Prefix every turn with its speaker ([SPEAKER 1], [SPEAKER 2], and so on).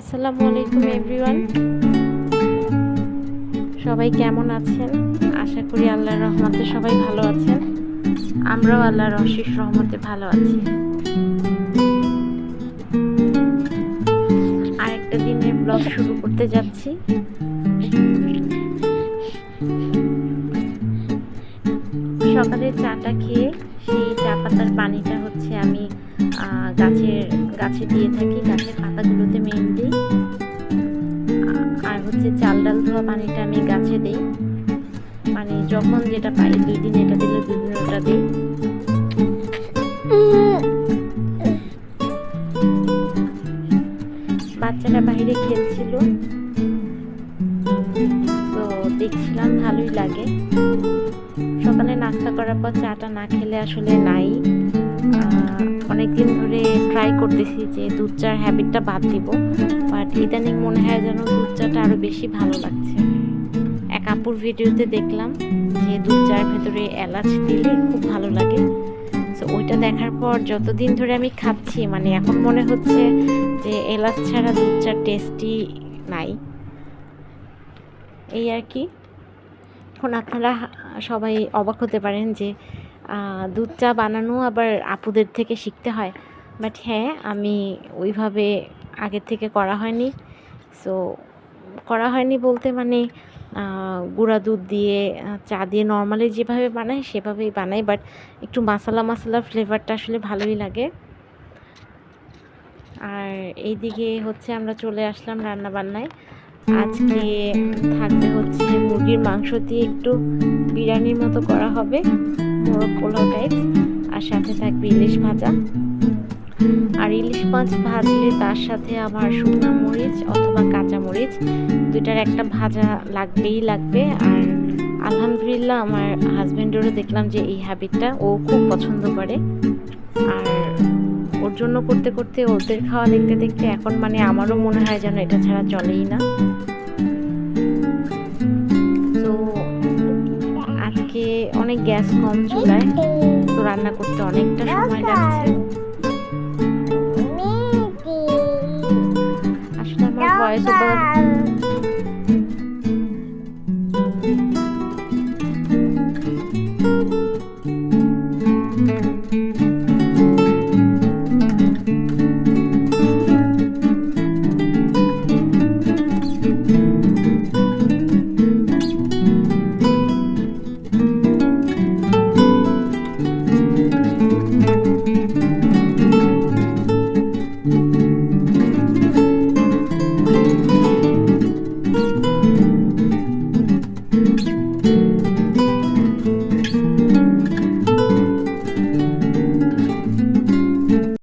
[SPEAKER 1] আসসালামু আলাইকুম এভরিওয়ান সবাই কেমন আছেন? আশা করি আল্লাহর রহমতে সবাই ভালো আছেন। আমরাও আল্লাহর অশেষ রহমতে ভালো আছি। আরেকটা দিনের ব্লগ শুরু করতে যাচ্ছি। সকালে চাটা খেয়ে সেই চা পাতার পানিটা হচ্ছে আমি গাছের, গাছে দিয়ে থাকি, গাছের পাতাগুলোতে আর হচ্ছে চাল ডাল ধোয়া পানিটা আমি গাছে দিই। মানে যখন যেটা পাই দুই দিন এটা দিলে দুই দিন ওটা দিই। বাচ্চাটা বাইরে খেলছিল। তো দেখছিলাম ভালোই লাগে। সকালে নাস্তা করার পর চাটা না খেলে আসলে নাই। অনেক দিন ধরে ট্রাই করতেছি যে দুধ চার হ্যাবিটটা বাদ দিব বাট ইদানিং মনে হয় যেন দুধ চাটা আরও বেশি ভালো লাগছে। এক আপুর ভিডিওতে দেখলাম যে দুধ চার ভেতরে এলাচ দিলে খুব ভালো লাগে। তো ওইটা দেখার পর যতদিন ধরে আমি খাচ্ছি মানে এখন মনে হচ্ছে যে এলাচ ছাড়া দুধ চার টেস্টি নাই। এই আর কি। এখন আপনারা সবাই অবাক হতে পারেন যে দুধ চা বানানো আবার আপুদের থেকে শিখতে হয়। বাট হ্যাঁ আমি ওইভাবে আগের থেকে করা হয়নি। সো করা হয়নি বলতে মানে গুঁড়া দুধ দিয়ে চা দিয়ে নর্মালি যেভাবে বানাই সেভাবেই বানাই। বাট একটু মশলা মশলা ফ্লেভারটা আসলে ভালোই লাগে। আর এইদিকে হচ্ছে আমরা চলে আসলাম রান্না বান্নায় আজকে মুরগির মাংস দিয়ে একটু বিরিয়ানির মতো করা হবে। মোরগ পোলাও টাইপ আর সাথে থাকবে ইলিশ ভাজা। আর ইলিশ মাছ ভাজলে তার সাথে আমার শুকনো মরিচ অথবা কাঁচা মরিচ, দুইটার একটা ভাজা লাগবেই লাগবে। আর আলহামদুলিল্লাহ আমার হাজব্যান্ডেরও দেখলাম যে এই হ্যাবিটটা ও খুব পছন্দ করে। আর ওর জন্য করতে করতে ওদের খাওয়া দেখতে দেখতে এখন মানে আমারও মনে হয় যেন এটা ছাড়া চলেই না। অনেক গ্যাস কম চুলায়। তো রান্না করতে অনেকটা সময় লাগছে। আসলে আমার ভয়েস ওভার